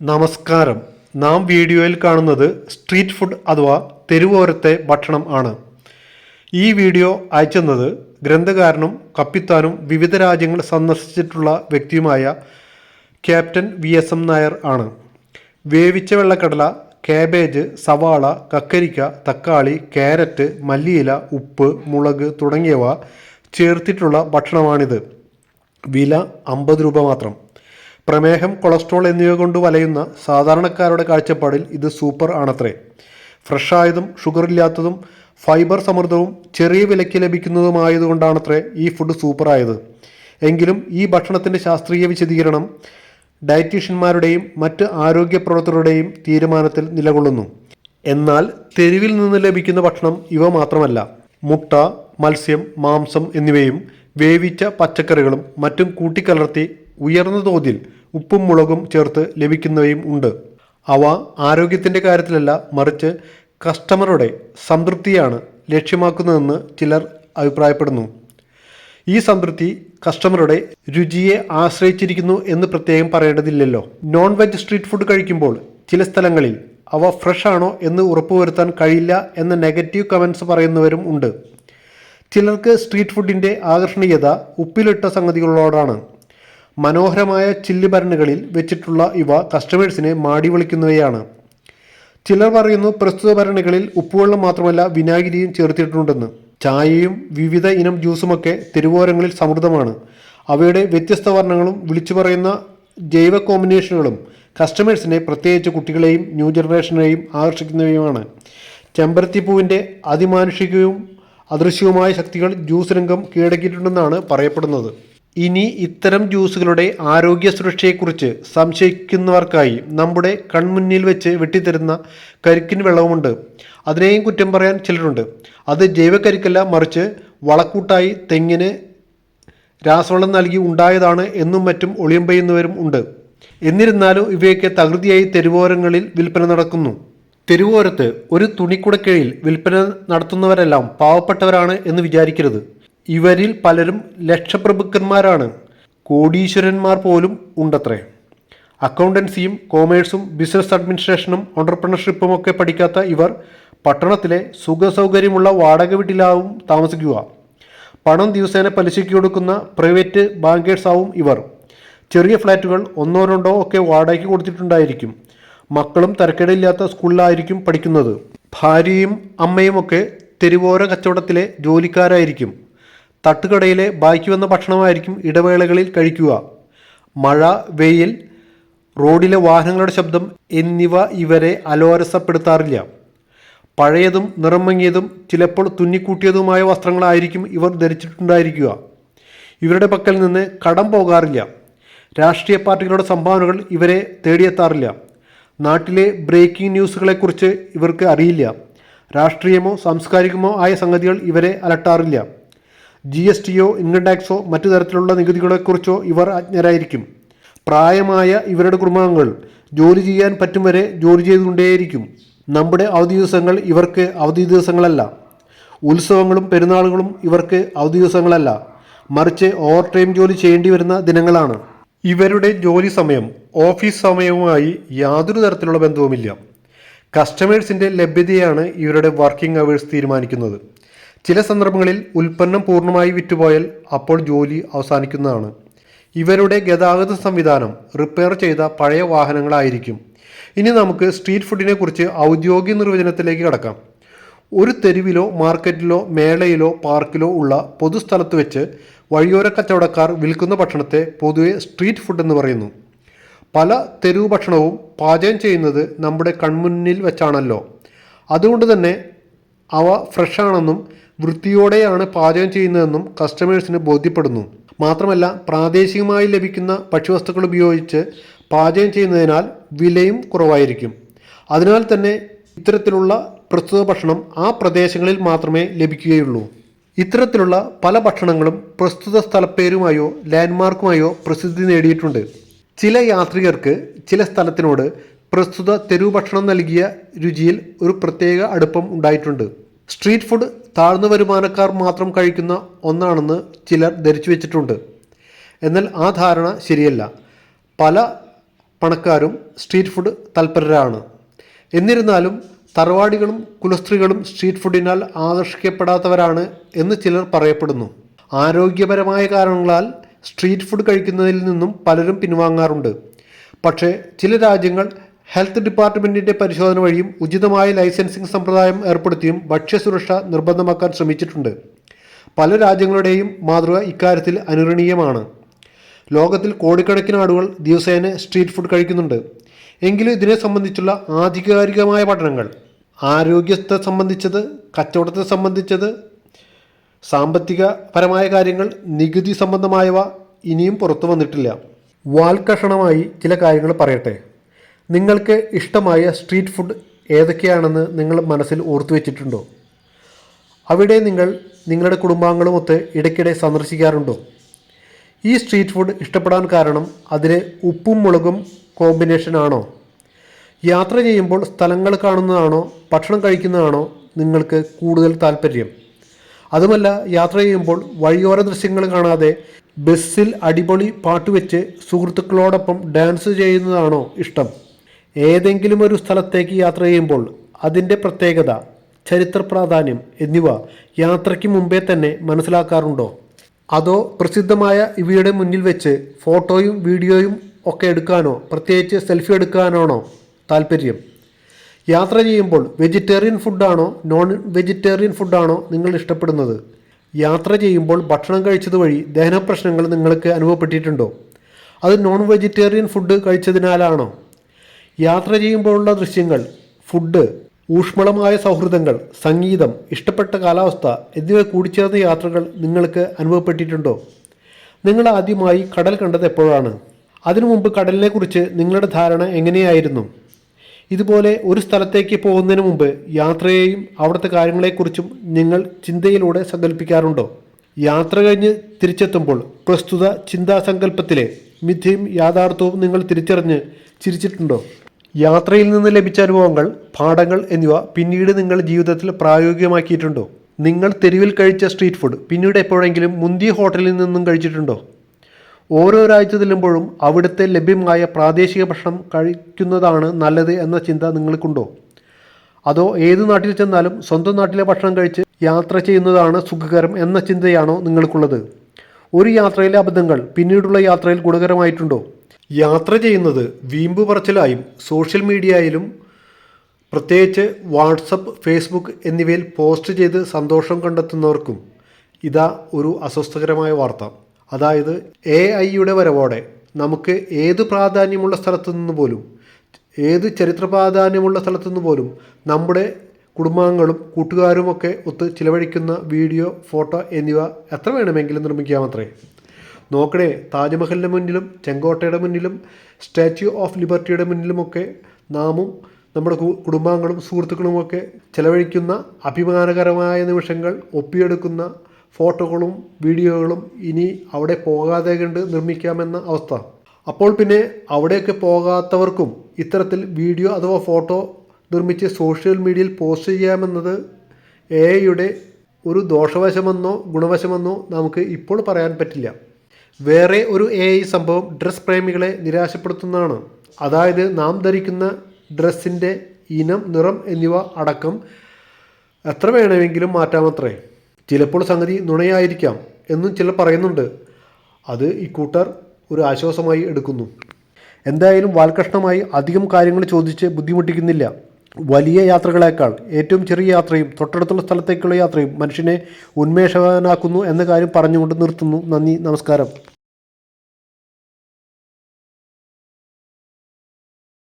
നമസ്കാരം. നാം വീഡിയോയിൽ കാണുന്നത് സ്ട്രീറ്റ് ഫുഡ് അഥവാ തെരുവോരത്തെ ഭക്ഷണം ആണ്. ഈ വീഡിയോ അയച്ചെന്നത് ഗ്രന്ഥകാരനും കപ്പിത്താനും വിവിധ രാജ്യങ്ങൾ സന്ദർശിച്ചിട്ടുള്ള വ്യക്തിയുമായ captain V S M Nair ആണ്. വേവിച്ച വെള്ളക്കടല കാബേജ് സവാള കക്കരിക്ക തക്കാളി ക്യാരറ്റ് മല്ലിയില ഉപ്പ് മുളക് തുടങ്ങിയവ ചേർത്തിട്ടുള്ള ഭക്ഷണമാണിത്. വില അമ്പത് രൂപ മാത്രം. പ്രമേഹം കൊളസ്ട്രോൾ എന്നിവ കൊണ്ട് വലയുന്ന സാധാരണക്കാരുടെ കാഴ്ചപ്പാടിൽ ഇത് സൂപ്പർ ആണത്രേ. ഫ്രഷായതും ഷുഗർ ഇല്ലാത്തതും ഫൈബർ സമൃദ്ധവും ചെറിയ വിലയ്ക്ക് ലഭിക്കുന്നതുമായതുകൊണ്ടാണത്രേ ഈ ഫുഡ് സൂപ്പറായത്. എങ്കിലും ഈ ഭക്ഷണത്തിന്റെ ശാസ്ത്രീയ വിശദീകരണം ഡയറ്റീഷ്യന്മാരുടെയും മറ്റ് ആരോഗ്യ പ്രവർത്തകരുടെയും തീരുമാനത്തിൽ നിലകൊള്ളുന്നു. എന്നാൽ തെരുവിൽ നിന്ന് ലഭിക്കുന്ന ഭക്ഷണം ഇവ മാത്രമല്ല. മുട്ട മത്സ്യം മാംസം എന്നിവയും വേവിച്ച പച്ചക്കറികളും മറ്റും കൂട്ടിക്കലർത്തി ഉയർന്ന തോതിൽ ഉപ്പും മുളകും ചേർത്ത് ലഭിക്കുന്നവയും ഉണ്ട്. അവ ആരോഗ്യത്തിന്റെ കാര്യത്തിലല്ല മറിച്ച് കസ്റ്റമറുടെ സംതൃപ്തിയാണ് ലക്ഷ്യമാക്കുന്നതെന്ന് ചിലർ അഭിപ്രായപ്പെടുന്നു. ഈ സംതൃപ്തി കസ്റ്റമറുടെ രുചിയെ ആശ്രയിച്ചിരിക്കുന്നു എന്ന് പ്രത്യേകം പറയേണ്ടതില്ലല്ലോ. നോൺ വെജ് സ്ട്രീറ്റ് ഫുഡ് കഴിക്കുമ്പോൾ ചില സ്ഥലങ്ങളിൽ അവ ഫ്രഷ് ആണോ എന്ന് ഉറപ്പുവരുത്താൻ കഴിയില്ല എന്ന നെഗറ്റീവ് കമൻസ് പറയുന്നവരും ഉണ്ട്. ചിലർക്ക് സ്ട്രീറ്റ് ഫുഡിന്റെ ആകർഷണീയത ഉപ്പിലിട്ട സംഗതികളോടാണ്. മനോഹരമായ ചില്ല് ഭരണികളിൽ വെച്ചിട്ടുള്ള ഇവ കസ്റ്റമേഴ്സിനെ മാടി വിളിക്കുന്നവയാണ്. ചിലർ പറയുന്നു പ്രസ്തുത ഭരണികളിൽ ഉപ്പുവെള്ളം മാത്രമല്ല വിനാഗിരിയും ചേർത്തിട്ടുണ്ടെന്ന്. ചായയും വിവിധ ഇനം ജ്യൂസുമൊക്കെ തെരുവോരങ്ങളിൽ സമൃദ്ധമാണ്. അവയുടെ വ്യത്യസ്ത വർണങ്ങളും വിളിച്ചു പറയുന്ന ജൈവ കോമ്പിനേഷനുകളും കസ്റ്റമേഴ്സിനെ പ്രത്യേകിച്ച് കുട്ടികളെയും ന്യൂ ജനറേഷനെയും ആകർഷിക്കുന്നവയുമാണ്. ചെമ്പരത്തിപ്പൂവിന്റെ അതിമാനുഷികവും അദൃശ്യവുമായ ശക്തികൾ ജ്യൂസ് രംഗം കീഴടക്കിയിട്ടുണ്ടെന്നാണ് പറയപ്പെടുന്നത്. ഇനി ഇത്തരം ജ്യൂസുകളുടെ ആരോഗ്യ സുരക്ഷയെക്കുറിച്ച് സംശയിക്കുന്നവർക്കായി നമ്മുടെ കൺമുന്നിൽ വെച്ച് വെട്ടിത്തരുന്ന കരിക്കിൻ വെള്ളവുമുണ്ട്. അതിനെയും കുറ്റം പറയാൻ ചിലരുണ്ട്. അത് ജൈവക്കരിക്കല്ല മറിച്ച് വളക്കൂട്ടായി തെങ്ങിന് രാസവളം നൽകി ഉണ്ടായതാണ് എന്നും മറ്റും ഒളിയം പെയ്യുന്നവരും ഉണ്ട്. എന്നിരുന്നാലും ഇവയൊക്കെ തകൃതിയായി തെരുവോരങ്ങളിൽ വിൽപ്പന നടക്കുന്നു. തെരുവോരത്ത് ഒരു തുണിക്കുടക്കീഴിൽ വിൽപ്പന നടത്തുന്നവരെല്ലാം പാവപ്പെട്ടവരാണ് എന്ന് വിചാരിക്കരുത്. ഇവരിൽ പലരും ലക്ഷപ്രഭുക്കന്മാരാണ്. കോടീശ്വരന്മാർ പോലും ഉണ്ടത്രേ. അക്കൗണ്ടൻസിയും കോമേഴ്സും ബിസിനസ് അഡ്മിനിസ്ട്രേഷനും ഓണ്ടർപ്രണർഷിപ്പും ഒക്കെ പഠിക്കാത്ത ഇവർ പട്ടണത്തിലെ സുഖസൗകര്യമുള്ള വാടക വീട്ടിലാവും താമസിക്കുക. പണം ദിവസേന പലിശയ്ക്ക് കൊടുക്കുന്ന പ്രൈവറ്റ് ബാങ്കേഴ്സാവും ഇവർ. ചെറിയ ഫ്ലാറ്റുകൾ ഒന്നോ രണ്ടോ ഒക്കെ വാടകയ്ക്ക് കൊടുത്തിട്ടുണ്ടായിരിക്കും. മക്കളും തരക്കേടില്ലാത്ത സ്കൂളിലായിരിക്കും പഠിക്കുന്നത്. ഭാര്യയും അമ്മയും ഒക്കെ തെരുവോര കച്ചവടത്തിലെ ജോലിക്കാരായിരിക്കും. തട്ടുകടയിലെ ബാക്കി വന്ന ഭക്ഷണമായിരിക്കും ഇടവേളകളിൽ കഴിക്കുക. മഴ വെയിൽ റോഡിലെ വാഹനങ്ങളുടെ ശബ്ദം എന്നിവ ഇവരെ അലോരസപ്പെടുത്താറില്ല. പഴയതും നിറം മങ്ങിയതും ചിലപ്പോൾ തുന്നിക്കൂട്ടിയതുമായ വസ്ത്രങ്ങളായിരിക്കും ഇവർ ധരിച്ചിട്ടുണ്ടായിരിക്കുക. ഇവരുടെ പക്കൽ നിന്ന് കടം പോകാറില്ല. രാഷ്ട്രീയ പാർട്ടികളുടെ സംഭാവനകൾ ഇവരെ തേടിയെത്താറില്ല. നാട്ടിലെ ബ്രേക്കിംഗ് ന്യൂസുകളെക്കുറിച്ച് ഇവർക്ക് അറിയില്ല. രാഷ്ട്രീയമോ സാംസ്കാരികമോ ആയ സംഗതികൾ ഇവരെ അലട്ടാറില്ല. ജി എസ് ടിയോ ഇൻകം ടാക്സോ മറ്റു തരത്തിലുള്ള നികുതികളെക്കുറിച്ചോ ഇവർ അജ്ഞരായിരിക്കും. പ്രായമായ ഇവരുടെ കുടുംബാംഗങ്ങൾ ജോലി ചെയ്യാൻ പറ്റും വരെ ജോലി ചെയ്തുകൊണ്ടേയിരിക്കും. നമ്മുടെ അവധി ദിവസങ്ങൾ ഇവർക്ക് അവധി ദിവസങ്ങളല്ല. ഉത്സവങ്ങളും പെരുന്നാളുകളും ഇവർക്ക് അവധി ദിവസങ്ങളല്ല. മറിച്ച് ഓവർ ടൈം ജോലി ചെയ്യേണ്ടി വരുന്ന ദിനങ്ങളാണ്. ഇവരുടെ ജോലി സമയം ഓഫീസ് സമയവുമായി യാതൊരു തരത്തിലുള്ള ബന്ധവുമില്ല. കസ്റ്റമേഴ്സിന്റെ ലഭ്യതയാണ് ഇവരുടെ വർക്കിംഗ് അവേഴ്സ് തീരുമാനിക്കുന്നത്. ചില സന്ദർഭങ്ങളിൽ ഉൽപ്പന്നം പൂർണമായി വിറ്റുപോയാൽ അപ്പോൾ ജോലി അവസാനിക്കുന്നതാണ്. ഇവരുടെ ഗതാഗത സംവിധാനം റിപ്പയർ ചെയ്ത പഴയ വാഹനങ്ങളായിരിക്കും. ഇനി നമുക്ക് സ്ട്രീറ്റ് ഫുഡിനെ കുറിച്ച് ഔദ്യോഗിക നിർവചനത്തിലേക്ക് കടക്കാം. ഒരു തെരുവിലോ മാർക്കറ്റിലോ മേളയിലോ പാർക്കിലോ ഉള്ള പൊതുസ്ഥലത്ത് വെച്ച് വഴിയോര കച്ചവടക്കാർ വിൽക്കുന്ന ഭക്ഷണത്തെ പൊതുവെ സ്ട്രീറ്റ് ഫുഡ് എന്ന് പറയുന്നു. പല തെരുവ് ഭക്ഷണവും പാചകം ചെയ്യുന്നത് നമ്മുടെ കൺമുന്നിൽ വെച്ചാണല്ലോ. അതുകൊണ്ട് തന്നെ അവ ഫ്രഷാണെന്നും വൃത്തിയോടെയാണ് പാചകം ചെയ്യുന്നതെന്നും കസ്റ്റമേഴ്സിന് ബോധ്യപ്പെടുന്നു. മാത്രമല്ല പ്രാദേശികമായി ലഭിക്കുന്ന ഭക്ഷ്യവസ്തുക്കൾ ഉപയോഗിച്ച് പാചകം ചെയ്യുന്നതിനാൽ വിലയും കുറവായിരിക്കും. അതിനാൽ തന്നെ ഇത്തരത്തിലുള്ള പ്രസ്തുത ഭക്ഷണം ആ പ്രദേശങ്ങളിൽ മാത്രമേ ലഭിക്കുകയുള്ളൂ. ഇത്തരത്തിലുള്ള പല ഭക്ഷണങ്ങളും പ്രസ്തുത സ്ഥലപ്പേരുമായോ ലാൻഡ്മാർക്കുമായോ പ്രസിദ്ധി നേടിയിട്ടുണ്ട്. ചില യാത്രികർക്ക് ചില സ്ഥലത്തിനോട് പ്രസ്തുത തെരുവ് ഭക്ഷണം നൽകിയ രുചിയിൽ ഒരു പ്രത്യേക അടുപ്പം ഉണ്ടായിട്ടുണ്ട്. സ്ട്രീറ്റ് ഫുഡ് താഴ്ന്ന വരുമാനക്കാർ മാത്രം കഴിക്കുന്ന ഒന്നാണെന്ന് ചിലർ ധരിച്ചു വെച്ചിട്ടുണ്ട്. എന്നാൽ ആ ധാരണ ശരിയല്ല. പല പണക്കാരും സ്ട്രീറ്റ് ഫുഡ് തൽപരരാണ്. എന്നിരുന്നാലും തറവാടികളും കുലസ്ത്രീകളും സ്ട്രീറ്റ് ഫുഡിനാൽ ആകർഷിക്കപ്പെടാത്തവരാണ് എന്ന് ചിലർ പറയപ്പെടുന്നു. ആരോഗ്യപരമായ കാരണങ്ങളാൽ സ്ട്രീറ്റ് ഫുഡ് കഴിക്കുന്നതിൽ നിന്നും പലരും പിൻവാങ്ങാറുണ്ട്. പക്ഷേ ചില രാജ്യങ്ങൾ ഹെൽത്ത് ഡിപ്പാർട്ട്മെന്റിന്റെ പരിശോധന വഴിയും ഉചിതമായ ലൈസൻസിംഗ് സമ്പ്രദായം ഏർപ്പെടുത്തിയും ഭക്ഷ്യസുരക്ഷ നിർബന്ധമാക്കാൻ ശ്രമിച്ചിട്ടുണ്ട്. പല രാജ്യങ്ങളുടെയും മാതൃക ഇക്കാര്യത്തിൽ അനുരണീയമാണ്. ലോകത്തിൽ കോടിക്കണക്കിന് ആളുകൾ ദിവസേന സ്ട്രീറ്റ് ഫുഡ് കഴിക്കുന്നുണ്ട്. എങ്കിലും ഇതിനെ സംബന്ധിച്ചുള്ള ആധികാരികമായ പഠനങ്ങൾ ആരോഗ്യത്തെ സംബന്ധിച്ചത് കച്ചവടത്തെ സംബന്ധിച്ചത് സാമ്പത്തികപരമായ കാര്യങ്ങൾ നികുതി സംബന്ധമായവ ഇനിയും പുറത്തു വന്നിട്ടില്ല. വാൽക്കഷണമായി ചില കാര്യങ്ങൾ പറയട്ടെ. നിങ്ങൾക്ക് ഇഷ്ടമായ സ്ട്രീറ്റ് ഫുഡ് ഏതൊക്കെയാണെന്ന് നിങ്ങൾ മനസ്സിൽ ഓർത്തു വെച്ചിട്ടുണ്ടോ? അവിടെ നിങ്ങൾ നിങ്ങളുടെ കുടുംബാംഗങ്ങളുമൊത്ത് ഇടയ്ക്കിടെ സന്ദർശിക്കാറുണ്ടോ? ഈ സ്ട്രീറ്റ് ഫുഡ് ഇഷ്ടപ്പെടാൻ കാരണം അതിലെ ഉപ്പും മുളകും കോമ്പിനേഷൻ ആണോ? യാത്ര ചെയ്യുമ്പോൾ സ്ഥലങ്ങൾ കാണുന്നതാണോ? ഭക്ഷണം കഴിക്കുന്നതാണോ? നിങ്ങൾക്ക് കൂടുതൽ താല്പര്യം അതുമല്ല യാത്ര ചെയ്യുമ്പോൾ വഴിയോര ദൃശ്യങ്ങൾ കാണാതെ ബസ്സിൽ അടിപൊളി പാട്ട് വെച്ച് സുഹൃത്തുക്കളോടൊപ്പം ഡാൻസ് ചെയ്യുന്നതാണോ ഇഷ്ടം? ഏതെങ്കിലും ഒരു സ്ഥലത്തേക്ക് യാത്ര ചെയ്യുമ്പോൾ അതിന്റെ പ്രത്യേകത ചരിത്ര പ്രാധാന്യം എന്നിവ യാത്രയ്ക്ക് മുമ്പേ തന്നെ മനസ്സിലാക്കാറുണ്ടോ? അതോ പ്രസിദ്ധമായ ഇവയുടെ മുന്നിൽ വെച്ച് ഫോട്ടോയും വീഡിയോയും ഒക്കെ എടുക്കാനോ പ്രത്യേകിച്ച് സെൽഫി എടുക്കാനാണോ താല്പര്യം യാത്ര ചെയ്യുമ്പോൾ വെജിറ്റേറിയൻ ഫുഡാണോ നോൺ വെജിറ്റേറിയൻ ഫുഡാണോ നിങ്ങൾ ഇഷ്ടപ്പെടുന്നത്? യാത്ര ചെയ്യുമ്പോൾ ഭക്ഷണം കഴിച്ചത് വഴി ദഹന പ്രശ്നങ്ങൾ നിങ്ങൾക്ക് അനുഭവപ്പെട്ടിട്ടുണ്ടോ? അത് നോൺ വെജിറ്റേറിയൻ ഫുഡ് കഴിച്ചതിനാലാണോ? യാത്ര ചെയ്യുമ്പോഴുള്ള ദൃശ്യങ്ങൾ ഫുഡ് ഊഷ്മളമായ സൗഹൃദങ്ങൾ സംഗീതം ഇഷ്ടപ്പെട്ട കാലാവസ്ഥ എന്നിവ കൂടിച്ചേർന്ന യാത്രകൾ നിങ്ങൾക്ക് അനുഭവപ്പെട്ടിട്ടുണ്ടോ? നിങ്ങൾ ആദ്യമായി കടൽ കണ്ടത് എപ്പോഴാണ്? അതിനു മുമ്പ് കടലിനെക്കുറിച്ച് നിങ്ങളുടെ ധാരണ എങ്ങനെയായിരുന്നു? ഇതുപോലെ ഒരു സ്ഥലത്തേക്ക് പോകുന്നതിന് മുമ്പ് യാത്രയെയും അവിടുത്തെ കാര്യങ്ങളെക്കുറിച്ചും നിങ്ങൾ ചിന്തയിലൂടെ സങ്കല്പിക്കാറുണ്ടോ യാത്ര കഴിഞ്ഞ് തിരിച്ചെത്തുമ്പോൾ പ്രസ്തുത ചിന്താസങ്കല്പത്തിലെ മിഥ്യയും യാഥാർത്ഥ്യവും നിങ്ങൾ തിരിച്ചറിഞ്ഞ് ചിരിച്ചിട്ടുണ്ടോ? യാത്രയിൽ നിന്ന് ലഭിച്ച അനുഭവങ്ങൾ പാഠങ്ങൾ എന്നിവ പിന്നീട് നിങ്ങൾ ജീവിതത്തിൽ പ്രായോഗികമാക്കിയിട്ടുണ്ടോ? നിങ്ങൾ തെരുവിൽ കഴിച്ച സ്ട്രീറ്റ് ഫുഡ് പിന്നീട് എപ്പോഴെങ്കിലും മുന്തിയ ഹോട്ടലിൽ നിന്നും കഴിച്ചിട്ടുണ്ടോ? ഓരോ രാജ്യത്ത് ചെല്ലുമ്പോഴും അവിടുത്തെ ലഭ്യമായ പ്രാദേശിക ഭക്ഷണം കഴിക്കുന്നതാണ് നല്ലത് എന്ന ചിന്ത നിങ്ങൾക്കുണ്ടോ? അതോ ഏത് നാട്ടിൽ ചെന്നാലും സ്വന്തം നാട്ടിലെ ഭക്ഷണം കഴിച്ച് യാത്ര ചെയ്യുന്നതാണ് സുഖകരം എന്ന ചിന്തയാണോ നിങ്ങൾക്കുള്ളത്? ഒരു യാത്രയിലെ അബദ്ധങ്ങൾ പിന്നീടുള്ള യാത്രയിൽ ഗുണകരമായിട്ടുണ്ടോ? യാത്ര ചെയ്യുന്നത് വീമ്പ് പറച്ചിലായും സോഷ്യൽ മീഡിയയിലും പ്രത്യേകിച്ച് വാട്സപ്പ് ഫേസ്ബുക്ക് എന്നിവയിൽ പോസ്റ്റ് ചെയ്ത് സന്തോഷം കണ്ടെത്തുന്നവർക്കും ഇതാ ഒരു അസ്വസ്ഥകരമായ വാർത്ത. അതായത് എ ഐയുടെ വരവോടെ നമുക്ക് ഏത് പ്രാധാന്യമുള്ള സ്ഥലത്തു നിന്ന് പോലും ഏത് ചരിത്ര പ്രാധാന്യമുള്ള സ്ഥലത്തു നിന്ന് പോലും നമ്മുടെ കുടുംബാംഗങ്ങളും കൂട്ടുകാരുമൊക്കെ ഒത്ത് ചിലവഴിക്കുന്ന വീഡിയോ ഫോട്ടോ എന്നിവ എത്ര വേണമെങ്കിലും നിർമ്മിക്കാമത്രേ? നോക്കണേ താജ്മഹലിന്റെ മുന്നിലും ചെങ്കോട്ടയുടെ മുന്നിലും സ്റ്റാച്യു ഓഫ് ലിബർട്ടിയുടെ മുന്നിലുമൊക്കെ നാമും നമ്മുടെ കുടുംബാംഗങ്ങളും സുഹൃത്തുക്കളുമൊക്കെ ചെലവഴിക്കുന്ന അഭിമാനകരമായ നിമിഷങ്ങൾ ഒപ്പിയെടുക്കുന്ന ഫോട്ടോകളും വീഡിയോകളും ഇനി അവിടെ പോകാതെ കണ്ട് നിർമ്മിക്കാമെന്ന അവസ്ഥ. അപ്പോൾ പിന്നെ അവിടെയൊക്കെ പോകാത്തവർക്കും ഇത്തരത്തിൽ വീഡിയോ അഥവാ ഫോട്ടോ നിർമ്മിച്ച് സോഷ്യൽ മീഡിയയിൽ പോസ്റ്റ് ചെയ്യാമെന്നത് എ ഐയുടെ ഒരു ദോഷവശമെന്നോ ഗുണവശമെന്നോ നമുക്ക് ഇപ്പോൾ പറയാൻ പറ്റില്ല. വേറെ ഒരു എ ഐ സംഭവം ഡ്രസ് പ്രേമികളെ നിരാശപ്പെടുത്തുന്നതാണ്. അതായത് നാം ധരിക്കുന്ന ഡ്രസ്സിന്റെ ഇനം നിറം എന്നിവ അടക്കം എത്ര വേണമെങ്കിലും മാറ്റാമത്രേ. ചിലപ്പോൾ സംഗതി നുണയായിരിക്കാം എന്നും ചിലർ പറയുന്നുണ്ട്. അത് ഇക്കൂട്ടർ ഒരു ആശ്വാസമായി എടുക്കുന്നു. എന്തായാലും വാൽകഷ്ണമായി അധികം കാര്യങ്ങൾ ചോദിച്ച് ബുദ്ധിമുട്ടിക്കുന്നില്ല. വലിയ യാത്രകളേക്കാൾ ഏറ്റവും ചെറിയ യാത്രയും തൊട്ടടുത്തുള്ള സ്ഥലത്തേക്കുള്ള യാത്രയും മനുഷ്യനെ ഉന്മേഷവാനാക്കുന്നു എന്ന കാര്യം പറഞ്ഞുകൊണ്ട് നിർത്തുന്നു. നന്ദി നമസ്കാരം.